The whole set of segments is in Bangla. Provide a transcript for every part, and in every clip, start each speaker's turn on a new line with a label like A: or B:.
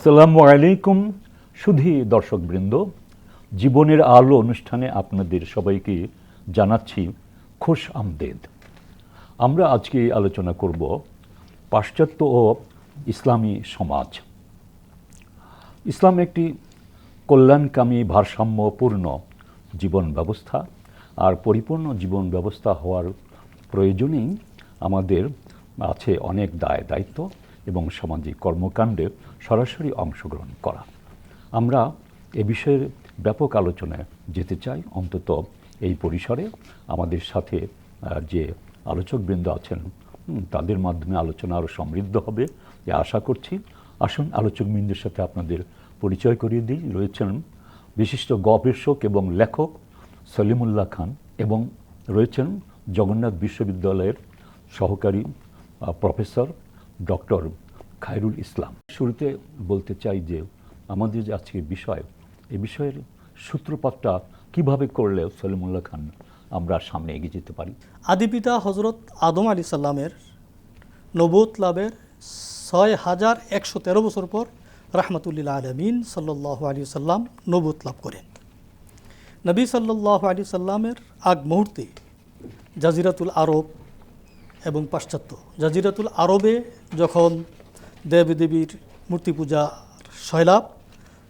A: আসসালামু আলাইকুম, সুধী দর্শকবৃন্দ। জীবনের আলো অনুষ্ঠানে আপনাদের সবাইকে জানাচ্ছি খুশ আমদেদ। আমরা আজকে আলোচনা করব পাশ্চাত্য ও ইসলামী সমাজ। ইসলাম একটি কল্যাণকামী, ভারসাম্যপূর্ণ জীবন ব্যবস্থা। আর পরিপূর্ণ জীবন ব্যবস্থা হওয়ার প্রয়োজনেই আমাদের আছে অনেক দায় দায়িত্ব এবং সামাজিক কর্মকাণ্ডে সরাসরি অংশগ্রহণ করা। আমরা এ বিষয়ের ব্যাপক আলোচনায় যেতে চাই। অন্তত এই পরিসরে আমাদের সাথে যে আলোচকবৃন্দ আছেন তাদের মাধ্যমে আলোচনা আরও সমৃদ্ধ হবে এ আশা করছি। আসুন আলোচকবৃন্দের সাথে আপনাদের পরিচয় করিয়ে দিই। রয়েছেন বিশিষ্ট গবেষক এবং লেখক সলিমুল্লাহ খান এবং রয়েছেন জগন্নাথ বিশ্ববিদ্যালয়ের সহকারী প্রফেসর ডক্টর খায়রুল ইসলাম। শুরুতে বলতে চাই যে আমাদের যে আজকের বিষয়, এই বিষয়ের সূত্রপাতটা কীভাবে করলে সলিমুল্লাহ খান আমরা সামনে এগিয়ে যেতে পারি?
B: আদিপিতা হজরত আদম আলী সাল্লামের নবুত লাভের ছয় হাজার একশো তেরো বছর পর রাহমাতুল্লিল আলমিন সাল্লাহ আলী সাল্লাম নবুত লাভ করেন। নবী সাল্লাহ আলী সাল্লামের আগ মুহূর্তে জাজিরাতুল আরব এবং পাশ্চাত্য। জাজিরাতুল আরবে যখন দেবদেবীর মূর্তি পূজা শৈলাভ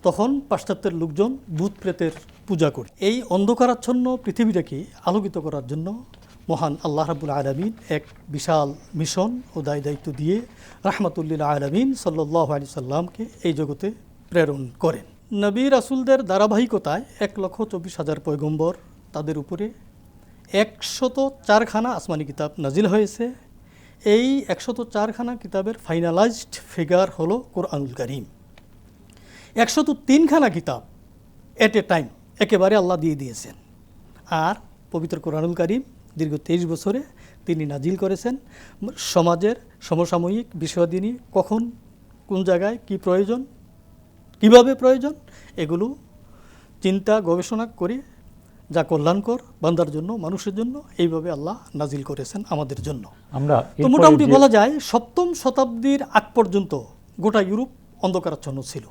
B: তখন পাশ্চাত্যের লোকজন ভূত প্রেতের পূজা করে। এই অন্ধকারাচ্ছন্ন পৃথিবীটাকে আলোকিত করার জন্য মহান আল্লাহ রাবুল আলমিন এক বিশাল মিশন ও দায় দায়িত্ব দিয়ে রাহমাতুল্লিল আলমিন সাল্লাহ আলি সাল্লামকে এই জগতে প্রেরণ করেন। নবী রাসুলদের ধারাবাহিকতায় এক লক্ষ চব্বিশ হাজার পয়গম্বর তাদের উপরে একশত চারখানা আসমানি কিতাব নাজিল হয়েছে। এই একশত চারখানা কিতাবের ফাইনালাইজড ফিগার হলো কোরআনুল করিম। একশত তিনখানা কিতাব এট এ টাইম একেবারে আল্লাহ দিয়ে দিয়েছেন। আর পবিত্র কোরআনুল করিম দীর্ঘ তেইশ বছরে তিনি নাজিল করেছেন। সমাজের সমসাময়িক বিষয়াদিনী কখন, কোন জায়গায়, কি প্রয়োজন, কীভাবে প্রয়োজন, এগুলো চিন্তা গবেষণা করে যা কল্যাণকর বান্দার জন্য মানুষের জন্য এইভাবে আল্লাহ নাজিল করেছেন আমাদের জন্য।
A: আমরা
B: তো মোটামুটি বলা যায় সপ্তম শতাব্দীর আগ পর্যন্ত গোটা ইউরোপ অন্ধকারাচ্ছন্ন ছিল।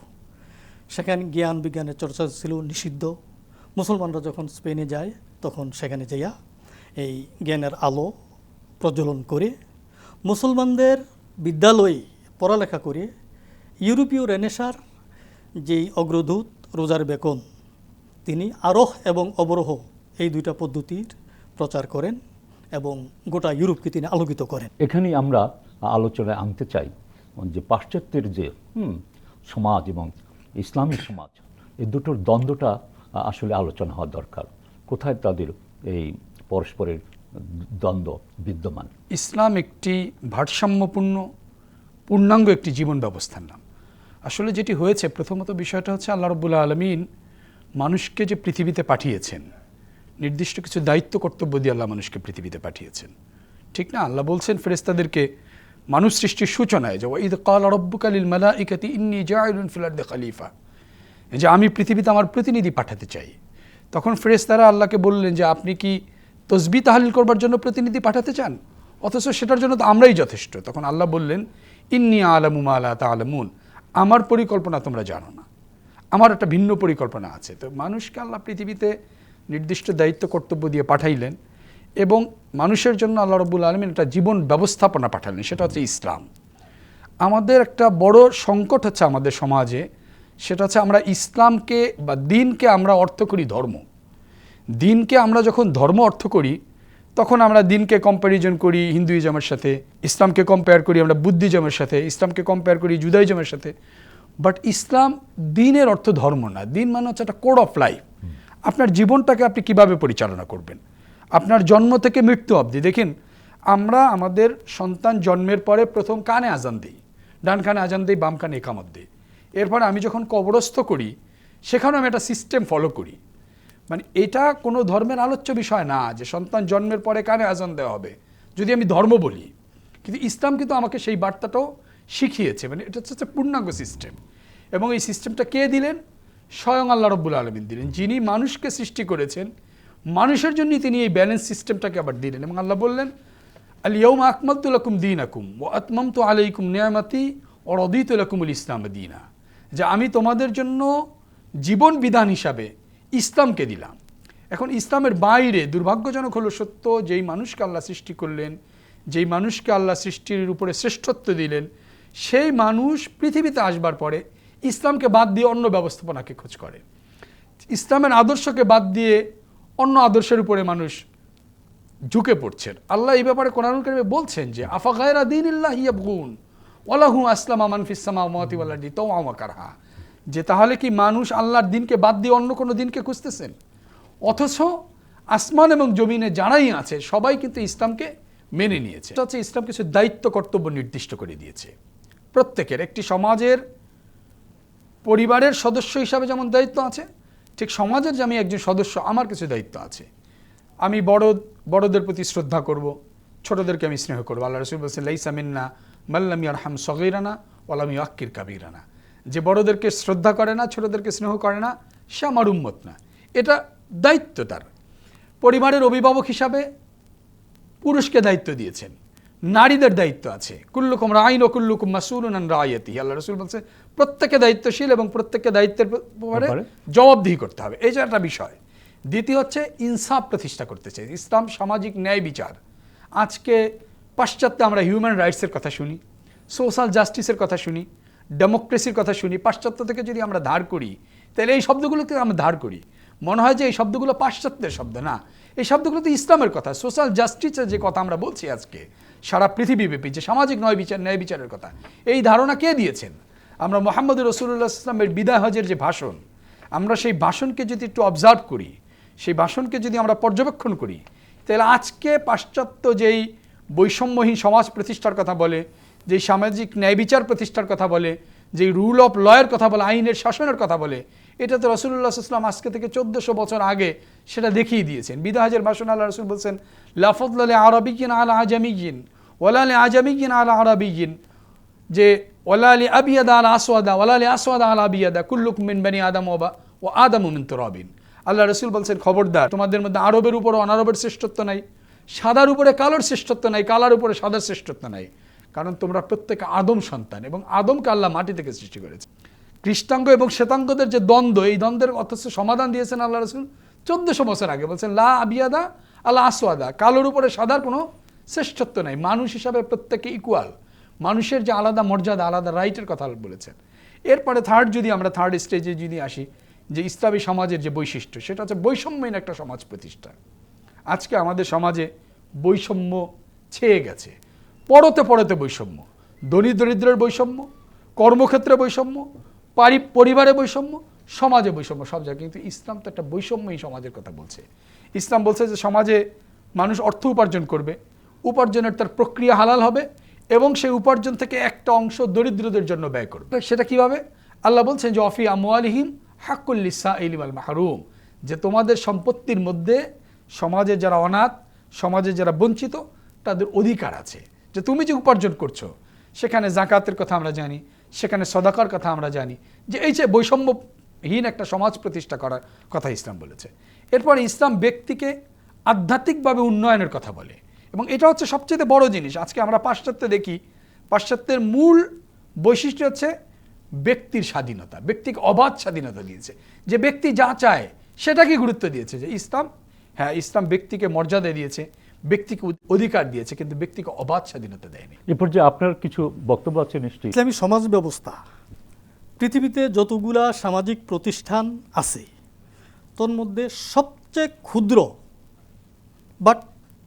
B: সেখানে জ্ঞান বিজ্ঞানের চর্চা ছিল নিষিদ্ধ। মুসলমানরা যখন স্পেনে যায় তখন সেখানে যাইয়া এই জ্ঞানের আলো প্রজ্বলন করে মুসলমানদের বিদ্যালয়ে পড়ালেখা করে ইউরোপীয় রেনেসার যেই অগ্রদূত রোজার বেকন তিনি আরোহ এবং অবরোহ এই দুইটা পদ্ধতির প্রচার করেন এবং গোটা ইউরোপকে তিনি আলোকিত করেন।
A: এখানেই আমরা আলোচনায় আনতে চাই যে পাশ্চাত্যের যে সমাজ এবং ইসলামী সমাজ এই দুটোর দ্বন্দ্বটা আসলে আলোচনা হওয়া দরকার। কোথায় তাদের এই পরস্পরের দ্বন্দ্ব বিদ্যমান?
C: ইসলাম একটি ভারসাম্যপূর্ণ পূর্ণাঙ্গ একটি জীবন ব্যবস্থার নাম। আসলে যেটি হয়েছে প্রথমত বিষয়টা হচ্ছে আল্লাহ রবুল্লা আলমিন মানুষকে যে পৃথিবীতে পাঠিয়েছেন, নির্দিষ্ট কিছু দায়িত্ব, কর্তব্য দিয়ে আল্লাহ মানুষকে পৃথিবীতে পাঠিয়েছেন। ঠিক না? আল্লাহ বলছেন ফেরেস্তাদেরকে মানুষ সৃষ্টির সূচনায় যে ঈদ কাল রব্বুকালিল মালা ইকাতি ইন্নি জায়রুন ফিলার্দে খালিফা। যে, আমি পৃথিবীতে আমার প্রতিনিধি পাঠাতে চাই। তখন ফেরেশতারা আল্লাহকে বললেন যে, আপনি কি তসবি তাহালিল করবার জন্য প্রতিনিধি পাঠাতে চান? অথচ সেটার জন্য তো আমরাই যথেষ্ট। তখন আল্লাহ বললেন, ইন্নি আলামুমা আলা তা আলামুন আমার পরিকল্পনা তোমরা জানো না। আমার একটা ভিন্ন পরিকল্পনা আছে। তো মানুষকে আল্লাহ পৃথিবীতে নির্দিষ্ট দায়িত্ব, কর্তব্য দিয়ে পাঠাইলেন এবং মানুষের জন্য আল্লাহ রবুল আলমিন একটা জীবন ব্যবস্থাপনা পাঠালেন, সেটা হচ্ছে ইসলাম। আমাদের একটা বড় সংকট হচ্ছে আমাদের সমাজে, সেটা হচ্ছে আমরা ইসলামকে বা দিনকে আমরা অর্থ করি ধর্ম। দিনকে আমরা যখন ধর্ম অর্থ করি, তখন আমরা দিনকে কম্প্যারিজন করি হিন্দুইজমের সাথে, ইসলামকে কম্পেয়ার করি আমরা বুদ্ধিজমের সাথে, ইসলামকে কম্পেয়ার করি জুদাইজমের সাথে। বাট ইসলাম দিনের অর্থ ধর্ম না। দিন মানে হচ্ছে একটা কোড অফ লাইফ আপনার জীবনটাকে আপনি কীভাবে পরিচালনা করবেন? আপনার জন্ম থেকে মৃত্যু অবধি। দেখেন, আমরা আমাদের সন্তান জন্মের পরে প্রথম কানে আজান দিই। ডান কানে আজান দিই, বাম কানে একামত দিই। এরপরে আমি যখন কবরস্থ করি, সেখানেও আমি একটা সিস্টেম ফলো করি। মানে এটা কোনো ধর্মের আলোচ্য বিষয় না যে সন্তান জন্মের পরে কানে আজান দেওয়া হবে। যদি আমি ধর্ম বলি। কিন্তু ইসলাম কিন্তু আমাকে সেই বার্তাটাও শিখিয়েছে। মানে এটা হচ্ছে পূর্ণাঙ্গ সিস্টেম এবং এই সিস্টেমটা কে দিলেন? স্বয়ং আল্লাহ রব্বুল আলমিন দিলেন। যিনি মানুষকে সৃষ্টি করেছেন, মানুষের জন্যই তিনি এই ব্যালেন্স সিস্টেমটাকে আবার দিলেন এবং আল্লাহ বললেন আল ইয়ৌম আকমালতুলাকুম দিন আকুম ও আতমাম তো আলাইকুম নিয়ামাতি ও রদিতুলাকুমুল ইসলাম দিনা। যে আমি তোমাদের জন্য জীবন বিধান হিসাবে ইসলামকে দিলাম। এখন ইসলামের বাইরে দুর্ভাগ্যজনক হলো সত্য, যেই মানুষকে আল্লাহ সৃষ্টি করলেন, যেই মানুষকে আল্লাহ সৃষ্টির উপরে শ্রেষ্ঠত্ব দিলেন, সেই মানুষ পৃথিবীতে আসবার পরে ইসলামকে বাদ দিয়ে অন্য ব্যবস্থাপনাকে খোঁজ করে। ইসলামের আদর্শকে বাদ দিয়ে অন্য আদর্শের উপরে মানুষ ঝুঁকে পড়ছেন। আল্লাহ এই ব্যাপারে কোরআন কারিমে বলছেন যে, আফা গায়রা দিন ইল্লাহ ইয়াবগুন ওয়ালাহু আসলামা মান ফিস সামাওয়াতি ওয়াল আরদি তাওআ ওয়া কারহা। যে তাহলে কি মানুষ আল্লাহর দিনকে বাদ দিয়ে অন্য কোনো দিনকে খুঁজতেছেন? অথচ আসমান এবং জমিনে যারাই আছে, সবাই কিন্তু ইসলামকে মেনে নিয়েছে। হচ্ছে ইসলাম কিছু দায়িত্ব কর্তব্য নির্দিষ্ট করে দিয়েছে। প্রত্যেকের, একটি সমাজের পরিবারের সদস্য হিসাবে যেমন দায়িত্ব আছে, ঠিক সমাজের যে আমি একজন সদস্য, আমার কিছু দায়িত্ব আছে। আমি বড়, বড়দের প্রতি শ্রদ্ধা করব, ছোটদেরকে আমি স্নেহ করব। আল্লাহ রসুল বলছেন, লাইসা মাল্লাম ইয়ারহাম সগিরানা ওয়ালাম ইয়াক্কির কাবিরানা। যে বড়দেরকে শ্রদ্ধা করে না, ছোটদেরকে স্নেহ করে না, সে আমার উম্মত না। এটা দায়িত্ব তার। পরিবারের অভিভাবক হিসাবে পুরুষকে দায়িত্ব দিয়েছেন। নারীদের দায়িত্ব আছে। কুল্লুকুম রাইন ও কুল্লুকুম মাসুলুন রায়তি আল্লাহ রসুল বলছে প্রত্যেকে দায়িত্বশীল এবং প্রত্যেককে দায়িত্বের ব্যাপারে? জবাবদিহি করতে হবে। এই যে একটা বিষয়। দ্বিতীয় হচ্ছে ইনসাফ প্রতিষ্ঠা করতে চাই। ইসলাম সামাজিক ন্যায় বিচার। আজকে পাশ্চাত্যে আমরা হিউম্যান রাইটসের কথা শুনি সোশ্যাল জাস্টিসের কথা শুনি ডেমোক্রেসির কথা শুনি। পাশ্চাত্য থেকে যদি আমরা ধার করি তাহলে এই শব্দগুলোকে আমরা ধার করি। মনে হয় যে এই শব্দগুলো পাশ্চাত্যের শব্দ না। এই শব্দগুলো তো ইসলামের কথা। সোশ্যাল জাস্টিসের যে কথা আমরা বলছি আজকে সারা পৃথিবীব্যাপী যে সামাজিক নয় বিচার, ন্যায় বিচারের কথা। এই ধারণা কে দিয়েছেন? আমরা মোহাম্মদ রসুল্লাহ ইসলামের বিদায় হজের যে ভাষণ, আমরা সেই ভাষণকে যদি একটু অবজার্ভ করি, সেই ভাষণকে যদি আমরা পর্যবেক্ষণ করি, তাহলে আজকে পাশ্চাত্য যেই বৈষম্যহীন সমাজ প্রতিষ্ঠার কথা বলে, যেই সামাজিক ন্যায় বিচার প্রতিষ্ঠার কথা বলে যেই রুল অফ লয়ের কথা বলে, আইনের শাসনের কথা বলে এটা তো রসুল্লাহ ইসলাম আজকে থেকে চোদ্দশো বছর আগে সেটা দেখিয়ে দিয়েছেন। বিদাহাজের ভাষণ আল্লাহ রসুল বলছেন লাফতলে আরবিকিন আলা আজামিগিন ওলালে আজামিগিন আলা আরবিগিন যে ওলালি আবিয়াদা আল আসওয়াদা ওলালি আসওয়াদা আল আবিয়াদা, কুল্লুক মিন বানি আদম ওবা ও আদম মিন তুরাবিন। আল্লাহ রসুল বলছেন, খবরদার, তোমাদের মধ্যে আরবের উপর অনারবের শ্রেষ্ঠত্ব নাই, সাদার উপরে কালোর শ্রেষ্ঠত্ব নাই, কালার উপরে সাদার শ্রেষ্ঠত্ব নাই। কারণ তোমরা প্রত্যেকে আদম সন্তান এবং আদমকে আল্লাহ মাটি থেকে সৃষ্টি করেছে। কৃষ্ণাঙ্গ এবং শ্বেতাঙ্গদের যে দ্বন্দ্ব, এই দ্বন্দ্বের অথচ সমাধান দিয়েছেন আল্লাহ রসুল চোদ্দশো বছর আগে। বলছেন, লা আবিয়াদা আল্লাহ আসওয়াদা। কালোর উপরে সাদার কোনো শ্রেষ্ঠত্ব নাই। মানুষ হিসাবে প্রত্যেকে ইকুয়াল মানুষের যে আলাদা মর্যাদা, আলাদা রাইটের কথা বলেছেন। এরপরে থার্ড যদি আমরা থার্ড স্টেজে যদি আসি, যে ইসলামী সমাজের যে বৈশিষ্ট্য, সেটা হচ্ছে বৈষম্যহীন একটা সমাজ প্রতিষ্ঠা। আজকে আমাদের সমাজে বৈষম্য ছেয়ে গেছে। পরতে পরতে বৈষম্য, ধনী দরিদ্রের বৈষম্য, কর্মক্ষেত্রে বৈষম্য, পারি, পরিবারে বৈষম্য, সমাজে বৈষম্য, সব জায়গায়। কিন্তু ইসলাম তো একটা বৈষম্যই সমাজের কথা বলছে। ইসলাম বলছে যে সমাজে মানুষ অর্থ উপার্জন করবে, উপার্জনের তার প্রক্রিয়া হালাল হবে এবং সেই উপার্জন থেকে একটা অংশ দরিদ্রদের জন্য ব্যয় করবে। সেটা কীভাবে? আল্লাহ বলছেন যে অফি আমওয়ালিহিম হাকুল্লিসা ইলিমাল মাহরুম যে তোমাদের সম্পত্তির মধ্যে সমাজে যারা অনাথ, সমাজে যারা বঞ্চিত, তাদের অধিকার আছে। যে তুমি যে উপার্জন করছ, সেখানে জাকাতের কথা আমরা জানি, সেখানে সদাকার কথা আমরা জানি, যে এই যে বৈষম্যহীন একটা সমাজ প্রতিষ্ঠা করার কথা ইসলাম বলেছে। এরপর ইসলাম ব্যক্তিকে আধ্যাত্মিকভাবে উন্নয়নের কথা বলে। এবং এটা হচ্ছে সবচেয়ে বড় জিনিস। আজকে আমরা পাশ্চাত্যে দেখি, পাশ্চাত্যের মূল বৈশিষ্ট্য হচ্ছে ব্যক্তির স্বাধীনতা, ব্যক্তিকে অবাধ স্বাধীনতা দিয়েছে। যে ব্যক্তি যা চায়, সেটাকে গুরুত্ব দিয়েছে যে ইসলাম হ্যাঁ ইসলাম ব্যক্তিকে মর্যাদা দিয়েছে। ব্যক্তিকে অধিকার দিয়েছে কিন্তু ব্যক্তিকে অবাধ স্বাধীনতা দেয়নি।
A: এ পর্যায়ে আপনার কিছু বক্তব্য আছে নিশ্চয়ই।
B: ইসলামী সমাজ ব্যবস্থা পৃথিবীতে যতগুলা সামাজিক প্রতিষ্ঠান আছে তোর মধ্যে সবচেয়ে ক্ষুদ্র বাট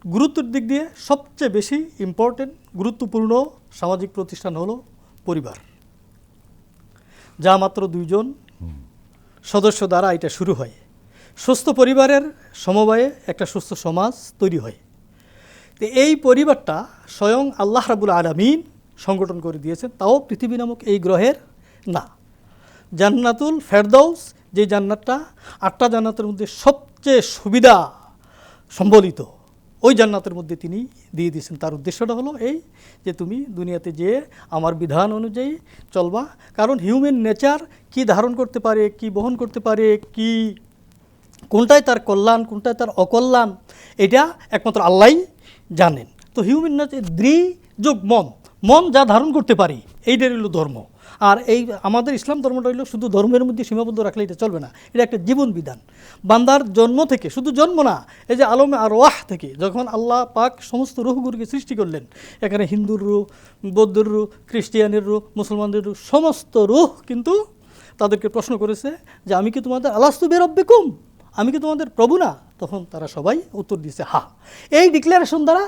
B: গুরুত্বের দিক দিয়ে সবচেয়ে বেশি ইম্পর্টেন্ট গুরুত্বপূর্ণ সামাজিক প্রতিষ্ঠান হলো পরিবার। যা মাত্র দুইজন সদস্য দ্বারা এটা শুরু হয়। সুস্থ পরিবারের সমবায়ে একটা সুস্থ সমাজ তৈরি হয়। তো এই পরিবারটা স্বয়ং আল্লাহ রাবুল আলমিন সংগঠন করে দিয়েছেন, তাও পৃথিবী নামক এই গ্রহের না। জান্নাতুল ফেরদৌস যে জান্নাতটা আটটা জান্নাতের মধ্যে সবচেয়ে সুবিধা সম্বলিত, ওই জান্নাতের মধ্যে তিনি দিয়ে দিয়েছেন। তার উদ্দেশ্যটা হলো এই যে তুমি দুনিয়াতে যে আমার বিধান অনুযায়ী চলবা, কারণ হিউম্যান নেচার কি ধারণ করতে পারে, কি বহন করতে পারে, কি কোনটায় তার কল্যাণ কোনটায় তার অকল্যাণ, এটা একমাত্র আল্লাহই জানেন। তো হিউম্যান নেচার দ্বিযোগ মন। মন যা ধারণ করতে পারি এইটার হলো ধর্ম। আর এই আমাদের ইসলাম ধর্মটা হলো শুধু ধর্মের মধ্যে সীমাবদ্ধ রাখলে এটা চলবে না। এটা একটা জীবন বিধান। বান্দার জন্ম থেকে, শুধু জন্ম না, এই যে আলমে আর ওয়াহ থেকে, যখন আল্লাহ পাক সমস্ত রুহগুরুকে সৃষ্টি করলেন, এখানে হিন্দুর রুহ, বৌদ্ধর রুহ খ্রিস্টিয়ানের রুহ, মুসলমানদের রুহ, সমস্ত রুহ কিন্তু তাদেরকে প্রশ্ন করেছে যে, আমি কি তোমাদের আলাস্তু বেরব্বিকুম আমি কি তোমাদের প্রভু না? তখন তারা সবাই উত্তর দিয়েছে, হা। এই ডিক্লারেশন দ্বারা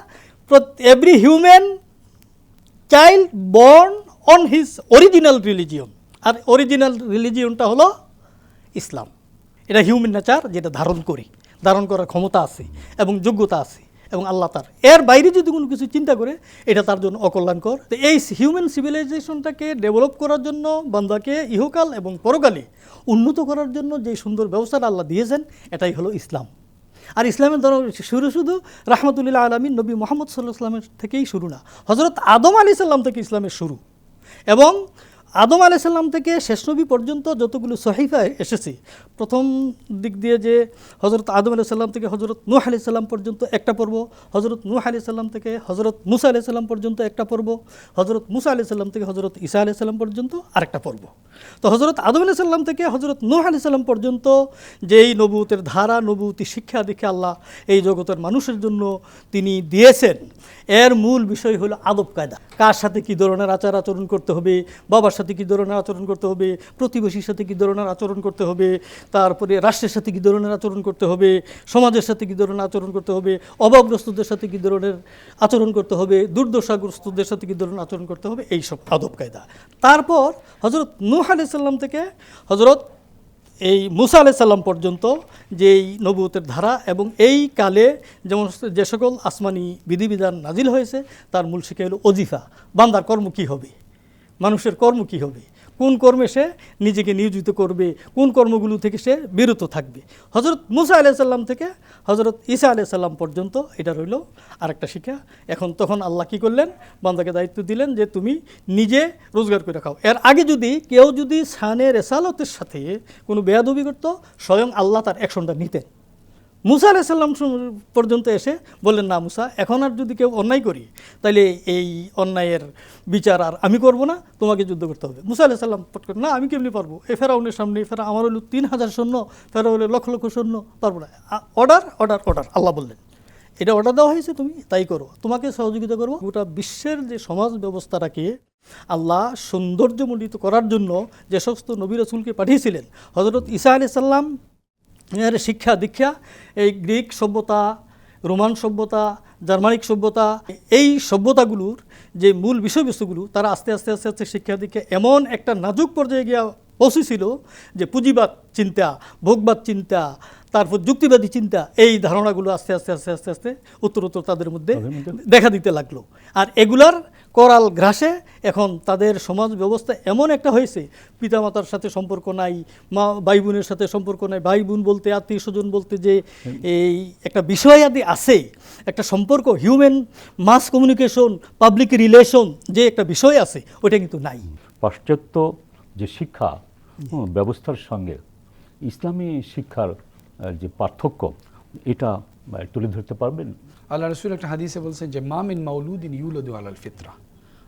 B: every human child born on his original religion R original রিলিজিয়নটা হলো ইসলাম। এটা হিউম্যান নেচার যেটা ধারণ করি, ধারণ করার ক্ষমতা আছে এবং যোগ্যতা আছে এবং আল্লাহ তার। এর বাইরে যদি কোনো কিছু চিন্তা করে, এটা তার জন্য অকল্যাণকর। তো এই হিউম্যান সিভিলাইজেশনটাকে ডেভেলপ করার জন্য বান্দাকে ইহকাল এবং পরকালে উন্নত করার জন্য যে সুন্দর ব্যবস্থাটা আল্লাহ দিয়েছেন, এটাই হলো ইসলাম। আর ইসলামের ধর্ম শুরু শুধু রাহমতুল্লাহ আলমী নবী মোহাম্মদ সাল্লাহ সাল্লামের থেকেই শুরু না। হজরত আদম আলি সাল্লাম থেকে ইসলামের শুরু। এবং আদম আলি সাল্লাম থেকে শেষ নবী পর্যন্ত যতগুলো সহিফায় এসেছে, প্রথম দিক দিয়ে যে হজরত আদম আলি সাল্লাম থেকে হজরত নূহ আলি সাল্লাম পর্যন্ত একটা পর্ব হজরত নূহ আলি সাল্লাম থেকে হজরত মুসা আলি সাল্লাম পর্যন্ত একটা পর্ব হজরত মুসা আলি সাল্লাম থেকে হজরত ঈসা আলি সাল্লাম পর্যন্ত আরেকটা পর্ব। তো হজরত আদম আলি সাল্লাম থেকে হজরত নূহ আলি সাল্লাম পর্যন্ত যেই নবুতের ধারা নবুতি শিক্ষা দেখে আল্লাহ এই জগতের মানুষের জন্য তিনি দিয়েছেন। এর মূল বিষয় হলো আদব কায়দা কার সাথে কী ধরনের আচার আচরণ করতে হবে, বাবার সাথে কী ধরনের আচরণ করতে হবে? প্রতিবেশীর সাথে কী ধরনের আচরণ করতে হবে? তারপরে রাষ্ট্রের সাথে কী ধরনের আচরণ করতে হবে? সমাজের সাথে কী ধরনের আচরণ করতে হবে? অভাবগ্রস্তদের সাথে কী ধরনের আচরণ করতে হবে? দুর্দশাগ্রস্তদের সাথে কী ধরনের আচরণ করতে হবে? এই সব আদব কায়দা। তারপর হজরত নূহ আলাইহিস সাল্লাম থেকে হজরত এই মুসা আলাইহিস সাল্লাম পর্যন্ত যেই নবুতের ধারা এবং এই কালে যেমন যে সকল আসমানি বিধিবিধান নাজিল হয়েছে, তার মূল শিক্ষা হলো অজিফা বান্দার কর্ম কী হবে? মানুষের কর্ম কী হবে? কোন কর্মে সে নিজেকে নিয়োজিত করবে? কোন কর্মগুলো থেকে সে বিরত থাকবে? হজরত মুসা আলাইসাল্লাম থেকে হজরত ঈসা আলাইসাল্লাম পর্যন্ত এটা রইল আরেকটা শিক্ষা। এখন তখন আল্লাহ কী করলেন? বান্দাকে দায়িত্ব দিলেন যে তুমি নিজে রোজগার করে খাও। এর আগে যদি কেউ যদি সানের রেসালতের সাথে কোনো বেয়াদবি করতো, স্বয়ং আল্লাহ তার অ্যাকশনটা নিতেন। মুসা আলাইসাল্লাম পর্যন্ত এসে বললেন, না মুসা, এখন আর যদি কেউ অন্যায় করি তাহলে এই অন্যায়ের বিচার আর আমি করব না, তোমাকে যুদ্ধ করতে হবে। মুসা আলাইসাল্লাম পট করে, না, আমি কেমনি পারব? এ ফেরাউনের সামনে ফেরা, আমার হলো তিন হাজার সৈন্য, ফেরাউনের লক্ষ লক্ষ সৈন্য, পারব না। অর্ডার অর্ডার অর্ডার আল্লাহ বললেন, এটা অর্ডার দেওয়া হয়েছে তুমি, তাই করো। তোমাকে সহযোগিতা করব। গোটা বিশ্বের যে সমাজ ব্যবস্থাটাকে আল্লাহ সৌন্দর্যমণ্ডিত করার জন্য যে সমস্ত নবী রসুলকে পাঠিয়েছিলেন হজরত ইসা আলি সাল্লাম এর শিক্ষা দীক্ষা এই গ্রিক সভ্যতা রোমান সভ্যতা জার্মানিক সভ্যতা এই সভ্যতাগুলোর যে মূল বিষয়বস্তুগুলো তারা আস্তে আস্তে আস্তে আস্তে শিক্ষা দীক্ষা এমন একটা নাজুক পর্যায়ে গিয়া পৌঁছেছিল যে পুঁজিবাদ চিন্তা ভোগবাদ চিন্তা তারপর যুক্তিবাদী চিন্তা এই ধারণাগুলো আস্তে আস্তে আস্তে আস্তে আস্তে উত্তর উত্তর তাদের মধ্যে দেখা দিতে লাগল। আর এগুলার করাল গ্রাসে এখন তাদের সমাজ ব্যবস্থা এমন একটা হয়েছে, পিতামাতার সাথে সম্পর্ক নাই, মা ভাই বোনের সাথে সম্পর্ক নাই ভাই বোন বলতে আত্মীয় স্বজন বলতে যে এই একটা বিষয় আদি আছে, একটা সম্পর্ক human mass communication public relation যে একটা বিষয় আছে ওটা কিন্তু নাই।
A: পাশ্চাত্য যে শিক্ষা ব্যবস্থার সঙ্গে ইসলামী শিক্ষার যে পার্থক্য, এটা তুলে ধরতে পারবেন?
C: আল্লাহ রসুল একটা হাদিসে বলছেন যে মামিন মাউলুদিন ইউলদু আলাল ফিতরা,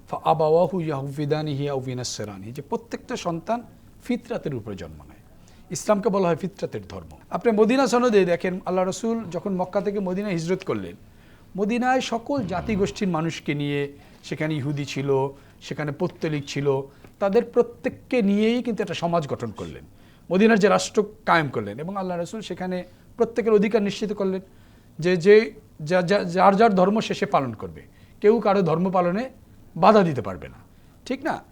C: ফা আবাওয়াহু ইয়াহুফিদানি হিয়া উবিনাসরানি যে প্রত্যেকটা সন্তান ফিতরাতের উপরে জন্ম নেয়। ইসলামকে বলা হয় ফিতরাতের ধর্ম। আপনি মদিনা সনদে দেখেন, আল্লাহ রসুল যখন মক্কা থেকে মদিনা হিজরত করলেন, মদিনায় সকল জাতিগোষ্ঠীর মানুষকে নিয়ে, সেখানে ইহুদি ছিল, সেখানে পত্তলিক ছিল, তাদের প্রত্যেককে নিয়েই কিন্তু একটা সমাজ গঠন করলেন। মদিনার যে রাষ্ট্র কায়েম করলেন এবং আল্লাহ রসুল সেখানে প্রত্যেকের অধিকার নিশ্চিত করলেন। যে যে যার যার ধর্ম শেষে পালন করবে। কেউ কারও ধর্ম পালনে বাধা দিতে পারবে না। ঠিক না?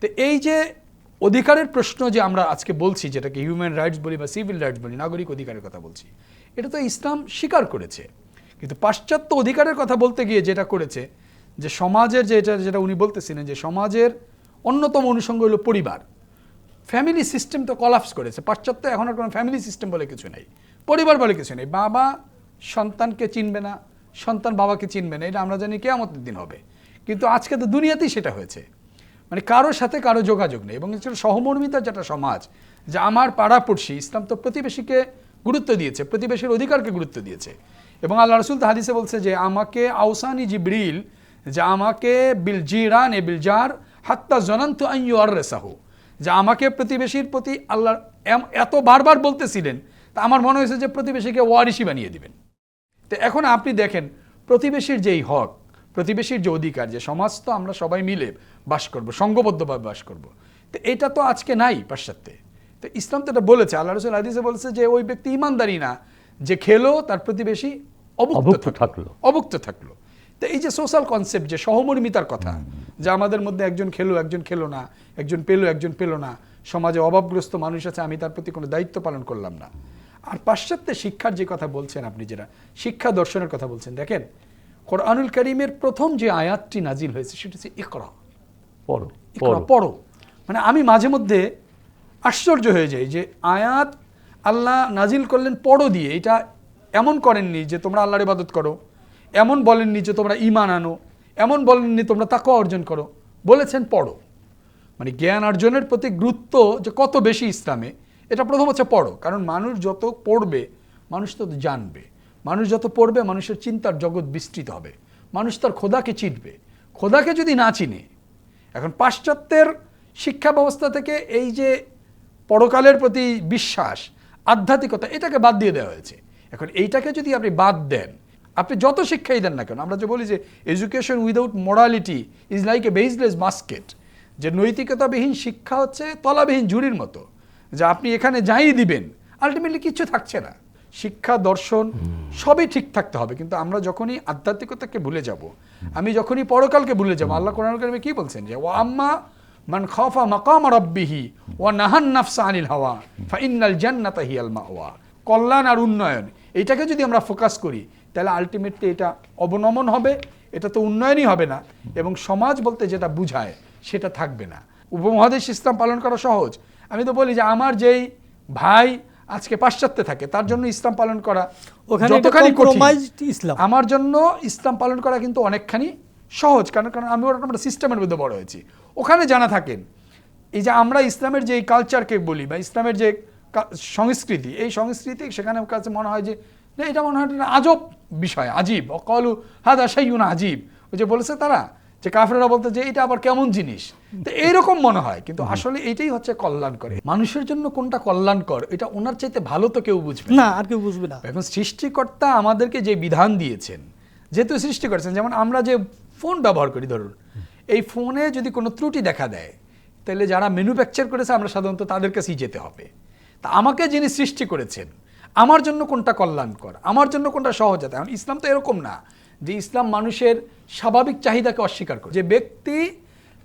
C: তো এই যে অধিকারের প্রশ্ন যে আমরা আজকে বলছি, যেটাকে হিউম্যান রাইটস বলি বা সিভিল রাইটস বলি, নাগরিক অধিকারের কথা বলছি, এটা তো ইসলাম স্বীকার করেছে। কিন্তু পাশ্চাত্য অধিকারের কথা বলতে গিয়ে যেটা করেছে, যে সমাজের যে এটা, যেটা উনি বলতেছিলেন যে সমাজের অন্যতম অনুষঙ্গ হলো পরিবার। ফ্যামিলি সিস্টেম তো কলাপস করেছে। পাশ্চাত্য এখন আর কোনো ফ্যামিলি সিস্টেম বলে কিছু নেই। পরিবার বলে কিছু নেই। বাবা সন্তানকে চিনবে না, সন্তান বাবাকে চিনবে না, এটা আমরা জানি কেয়ামতের দিন হবে। কিন্তু আজকে তো দুনিয়াতেই সেটা হয়েছে। মানে কারোর সাথে কারও যোগাযোগ নেই এবং এটা সহমর্মিতার যেটা সমাজ, যে আমার পাড়াপড়শি ইসলাম তো প্রতিবেশীকে গুরুত্ব দিয়েছে, প্রতিবেশীর অধিকারকে গুরুত্ব দিয়েছে। এবং আল্লাহ রসুল তো হাদিসে বলছে যে, আমাকে আউসানি জিব্রিল, যে আমাকে বিল জিরান এ বিল জার, হাত্তা জনান্ত আইয়ু আর রেসাহু যে আমাকে প্রতিবেশীর প্রতি আল্লাহ এত বারবার বলতেছিলেন, তা আমার মনে হয়েছে যে প্রতিবেশীকে ওয়ারিশি বানিয়ে দিবেন। তো এখন আপনি দেখেন প্রতিবেশীর যেই হক প্রতিবেশীর যে অধিকার যে সমাজ তো আমরা সবাই মিলে বাস করব সংঘবদ্ধভাবে বাস করব তো এটা তো আজকে নাই পাশ্চাত্যে। তো ইসলাম তো এটা বলেছে আল্লাহ রসুল হাদিসে বলেছে যে ওই ব্যক্তি ইমানদারি না যে খেলো তার প্রতিবেশী অভুক্ত থাকল।
A: থাকল।
C: অভুক্ত থাকল। তো এই যে সোশ্যাল কনসেপ্ট যে সহমর্মিতার কথা যে আমাদের মধ্যে একজন খেলো একজন খেলো না একজন পেল একজন পেল না সমাজে অভাবগ্রস্ত মানুষ আছে আমি তার প্রতি কোনো দায়িত্ব পালন করলাম না। আর পাশ্চাত্যের শিক্ষার যে কথা বলছেন আপনি যেটা শিক্ষা দর্শনের কথা বলছেন দেখেন কোরআনুল করিমের প্রথম যে আয়াতটি নাজিল হয়েছে সেটা হচ্ছে ইকরা।
A: পড়ো
C: ইকরা
A: পড়ো।
C: পড়ো। মানে আমি মাঝে মধ্যে আশ্চর্য হয়ে যাই যে আয়াত আল্লাহ নাজিল করলেন পড়ো দিয়ে এটা এমন করেননি যে তোমরা আল্লাহর ইবাদত করো এমন বলেননি যে তোমরা ইমান আনো এমন বলেননি তোমরা তাকে অর্জন করো বলেছেন পড়ো। মানে জ্ঞান অর্জনের প্রতি গুরুত্ব যে কত বেশি ইসলামে এটা প্রথম হচ্ছে পড়ো। কারণ মানুষ যত পড়বে, মানুষ তত জানবে। মানুষ যত পড়বে, মানুষের চিন্তার জগৎ বিস্তৃত হবে। মানুষ তার খোদাকে চিনবে। খোদাকে যদি না চিনে, এখন পাশ্চাত্যের শিক্ষা ব্যবস্থা থেকে এই যে পরকালের প্রতি বিশ্বাস, আধ্যাত্মিকতা, এটাকে বাদ দিয়ে দেওয়া হয়েছে। এখন এইটাকে যদি আপনি বাদ দেন, আপনি যত শিক্ষাই দেন না কেন, আমরা যে বলি যে education without morality is like a baseless basket যে নৈতিকতাবিহীন শিক্ষা হচ্ছে তলাবিহীন ঝুড়ির মতো। যে আপনি এখানে যাই দিবেন আলটিমেটলি কিচ্ছু থাকছে না। শিক্ষা, দর্শন, সবই ঠিক থাকতে হবে। কিন্তু আমরা যখনই আধ্যাত্মিকতাকে ভুলে যাব, আমি যখনই পরকালকে ভুলে যাব, আল্লাহ কোরআন কি বলছেন? যে ও আম্মা মান খাফা মাকাম রব্বিহি ও নাহান নাফসা আনিল হাওয়া ফাইনাল জান্নাতা হিয়াল মাওয়া। কল্যাণ আর উন্নয়ন, এইটাকে যদি আমরা ফোকাস করি, তাহলে আলটিমেটলি এটা অবনমন হবে, এটা তো উন্নয়নই হবে না। এবং সমাজ বলতে যেটা বুঝায়, সেটা থাকবে না। উপমহাদেশ ইসলাম পালন করা সহজ আমি তো বলি যে আমার যেই ভাই আজকে পাশ্চাত্যে থাকে তার জন্য ইসলাম পালন করা
B: ওখানে
C: যতখানি
B: ইসলাম।
C: আমার জন্য ইসলাম পালন করা কিন্তু অনেকখানি সহজ কারণ কারণ আমি ওরকম একটা সিস্টেমের মধ্যে বড় হয়েছি। ওখানে জানা থাকেন এই যে আমরা ইসলামের যে কালচারকে বলি বা ইসলামের যে সংস্কৃতি এই সংস্কৃতি সেখানে কাছে মনে হয় যে না, এটা মনে হয় আজব বিষয় আজীব। অকলু হাদা সাইয়ুন আজীব। ওই যে বলেছে তারা যে কাফেরা বলতে যে এটা আবার কেমন জিনিস? তো এইরকম মনে হয়। কিন্তু আসলে এইটাই হচ্ছে কল্যাণ করে মানুষের জন্য কোনটা কল্যাণকর এটা ওনার চাইতে ভালো তো কেউ বুঝবে না।
B: আর কেউ বুঝবে না।
C: এখন সৃষ্টিকর্তা আমাদেরকে যে বিধান দিয়েছেন যেহেতু সৃষ্টি করেছেন যেমন আমরা যে ফোন ব্যবহার করি ধরুন এই ফোনে যদি কোনো ত্রুটি দেখা দেয় তাহলে যারা ম্যানুফ্যাকচার করেছে আমরা সাধারণত তাদের কাছেই যেতে হবে। তা আমাকে যিনি সৃষ্টি করেছেন আমার জন্য কোনটা কল্যাণকর? আমার জন্য কোনটা সহজতা এখন ইসলাম তো এরকম না। যে ইসলাম মানুষের স্বাভাবিক চাহিদাকে অস্বীকার করে। যে ব্যক্তি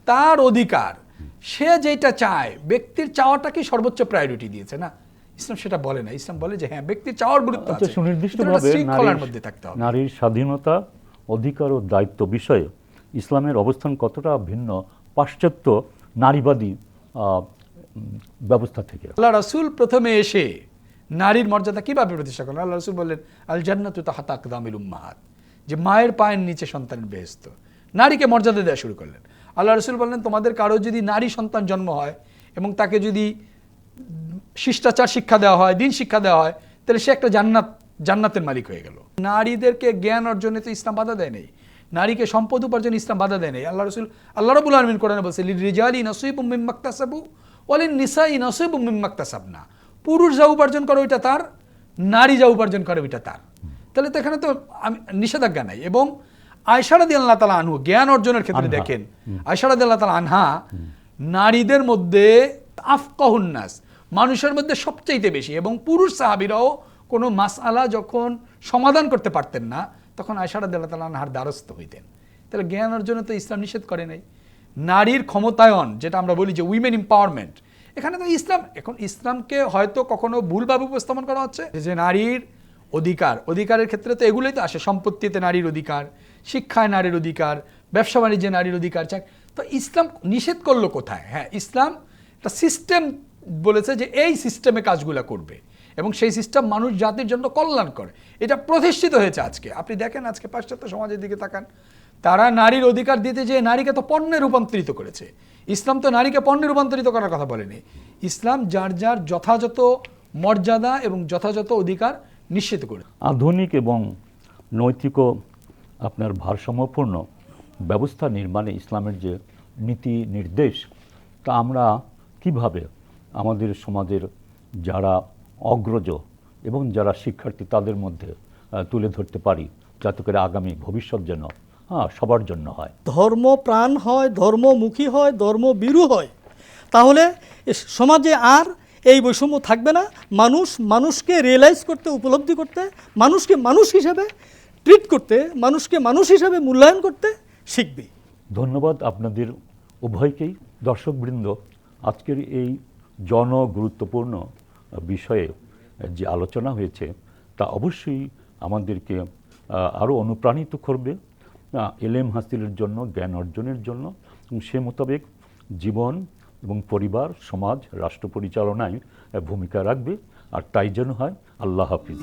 C: তার অধিকার সে যেটা চায় ব্যক্তির চাওয়াটাকে সর্বোচ্চ প্রায়োরিটি দিয়েছে না? ইসলাম সেটা বলে না। ইসলাম বলে যে হ্যাঁ ব্যক্তির চাওয়ার গুরুত্ব
A: আচ্ছা
C: আছে।
A: সুনির্দিষ্টভাবে
C: শৃঙ্খলার
A: নারীর-
C: মধ্যে থাকতে হবে।
A: নারীর স্বাধীনতা অধিকার ও দায়িত্ব বিষয়ে ইসলামের অবস্থান কতটা ভিন্ন পাশ্চাত্য নারীবাদী ব্যবস্থা থেকে।
C: আল্লাহ রাসূল প্রথমে এসে নারীর মর্যাদা কীভাবে প্রতিষ্ঠা করলেন? আল্লাহ রাসূল বললেন আল জান্নাতু তাহাতা আকদামিল উম্মাহাত। যে মায়ের পায়ের নিচে সন্তানের বেহেস্ত। নারীকে মর্যাদা দেওয়া শুরু করলেন। আল্লাহ রসুল বললেন, তোমাদের কারও যদি নারী সন্তান জন্ম হয় এবং তাকে যদি শিষ্টাচার শিক্ষা দেওয়া হয়, দিন শিক্ষা দেওয়া হয়, তাহলে সে একটা জান্নাত, জান্নাতের মালিক হয়ে গেল। নারীদেরকে জ্ঞান অর্জনে তো ইসলাম বাধা দেয় নেই। নারীকে সম্পদ উপার্জনে ইসলাম বাধা দেয় নেই। আল্লাহ রসুল, আল্লাহ রবুল আলমিন কোরআনে বলছে রিজালি নসিব মিম্মাক্তাসাবু ওয়ালিন নিসাই নসিব মিম্মাক্তাসাবনা পুরুষ যা উপার্জন করে ওইটা তার, নারী যা উপার্জন করে ওইটা তার। তাহলে তো এখানে তো আমি নিষেধাজ্ঞা নাই। এবং আয়সারাদি আল্লাহ তালা আনহু জ্ঞান অর্জনের ক্ষেত্রে। দেখেন আয়সারাদি আল্লাহ তালা আনহা নারীদের মধ্যে আফকাহুন্নাস মানুষের মধ্যে সবচাইতে বেশি। এবং পুরুষ সাহাবিরাও কোনো মাসআলা যখন সমাধান করতে পারতেন না তখন আয়সারাদি আল্লাহ তালা আনহার দ্বারস্থ হইতেন। তাহলে জ্ঞান অর্জনে তো ইসলাম নিষেধ করে নাই। নারীর ক্ষমতায়ন যেটা আমরা বলি যে উইমেন এম্পাওয়ারমেন্ট এখানে তো ইসলাম এখন ইসলামকে হয়তো কখনো ভুলভাবে উপস্থাপন করা হচ্ছে যে নারীর অধিকার। অধিকারের ক্ষেত্রে তো এগুলোই তো আসে। সম্পত্তিতে নারীর অধিকার, শিক্ষায় নারীর অধিকার, ব্যবসা বাণিজ্যে নারীর অধিকার, চাক। তো ইসলাম নিষেধ করল কোথায়? হ্যাঁ ইসলাম একটা সিস্টেম বলেছে যে এই সিস্টেমে কাজগুলো করবে এবং সেই সিস্টেম মানুষ জাতির জন্য কল্যাণ করে। এটা প্রতিষ্ঠিত হয়েছে আজকে। আপনি দেখেন আজকে পাশ্চাত্য সমাজের দিকে তাকান। তারা নারীর অধিকার দিতে যে নারীকে তো পণ্যে রূপান্তরিত করেছে। ইসলাম তো নারীকে পণ্যে রূপান্তরিত করার কথা বলেনি। ইসলাম যার যার যথাযথ মর্যাদা এবং যথাযথ অধিকার নিশ্চিত করে।
A: আধুনিক এবং নৈতিক আপনার ভারসাম্যপূর্ণ ব্যবস্থা নির্মাণে ইসলামের যে নীতি নির্দেশ তা আমরা কীভাবে আমাদের সমাজের যারা অগ্রজ এবং যারা শিক্ষার্থী তাদের মধ্যে তুলে ধরতে পারি যাতে করে আগামী ভবিষ্যৎ যেন হ্যাঁ সবার জন্য হয়।
B: ধর্ম প্রাণ হয় ধর্মমুখী হয় ধর্মবিরু হয়। তাহলে সমাজে আর এই বৈষম্য থাকবে না। মানুষ মানুষকে রিয়েলাইজ করতে, উপলব্ধি করতে, মানুষকে মানুষ হিসেবে ট্রিট করতে, মানুষকে মানুষ হিসেবে মূল্যায়ন করতে শিখবে।
A: ধন্যবাদ আপনাদের উভয়কেই। দর্শকবৃন্দ, আজকের এই জন গুরুত্বপূর্ণ বিষয়ে যে আলোচনা হয়েছে, তা অবশ্যই আমাদেরকে আরও অনুপ্রাণিত করবে এলেম হাসিলের জন্য, জ্ঞান অর্জনের জন্য, এবং সে মোতাবেক জীবন এবং পরিবার সমাজ রাষ্ট্র পরিচালনায় ভূমিকা রাখবে। আর তাই যেন হয় আল্লাহ হাফিজ।